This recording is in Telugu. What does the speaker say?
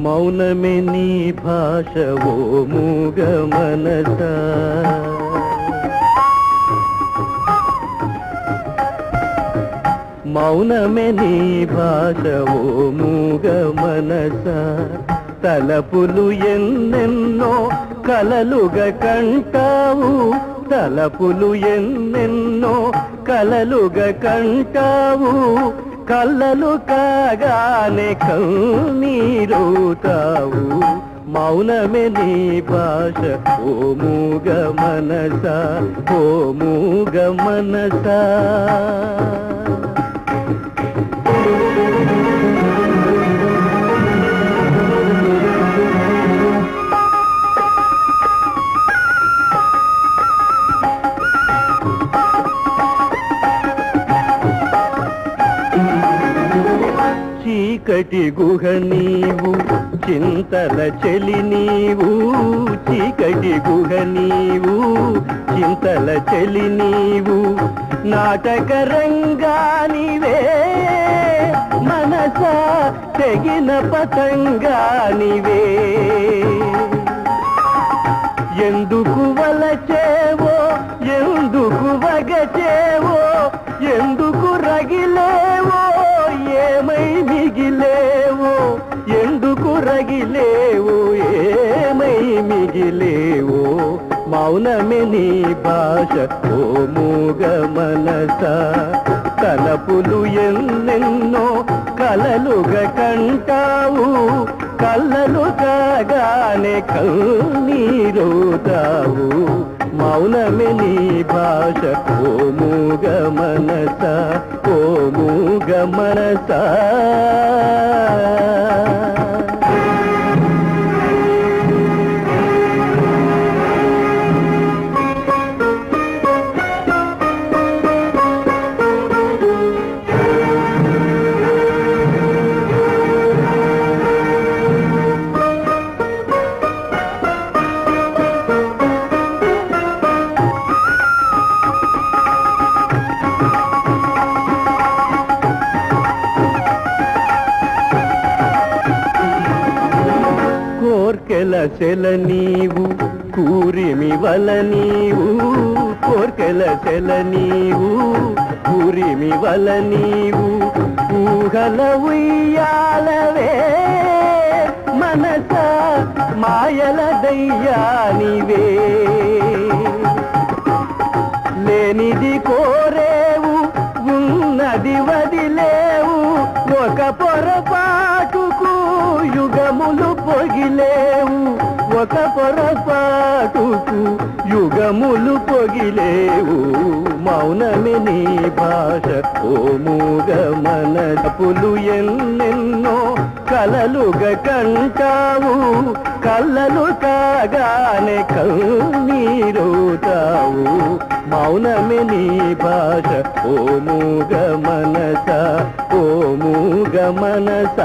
మౌనమే నీ భాష ఓ మూగ మనస. మౌనమే నీ భాష ఓ మూగ మనస. తలపులు ఎన్నెన్నో కలలుగా కంటావు. తలపులు ఎన్నెన్నో కలలుగా కంటావు. కళ్ళలు కాగానే కన్నీరుతావు మౌనమే నీ భాష ఓ మూగ మనస ఓ మూగ మనసా. చీకటి గుహ నీవు చింతల చెలి నీవు చీకటి గుహ నీవు చింతల చెలి నీవు. నాటక రంగానివే మనస తెగిన పతంగానివే ఎందుకు వలచేవో ఎందుకు వగచేవో ఎందుకు రగిలో మిగిలేవు ఎందుకు రగిలేవు ఏమై మిగిలేవు? మౌనమే నీ భాష ఓ మూగ మనస. తలపులు ఎన్నెన్నో కలలుగా కంటావు కళ్ళలు కాగానే కన్నీరుతావు మౌనమిని భాష ఓ మూగ మనస ఓ మూగ మనసా. కోర్కెల నీవు కూరిమి వల నీవు కోర్కెల సెల నీవు కూరిమి వల నీవు ఊహల ఉయ్యాలవే మనస మాయల దయ్యానివే. లేనిది కోరేవు ఉన్నది వదిలేవు ఒక పొరపాటుకు యుగములు పొగిలే ఒక పొరపాటుకు యుగములు పొగిలేవు. మౌనమే నీ భాష ఓ మూగ మనపులు ఎన్నెన్నో కలలుగా కంటావు. కళ్ళలు కాగానే కన్నీరుతావు. మౌనమే నీ భాష ఓ మూగ మనస ఓ మూగ మనస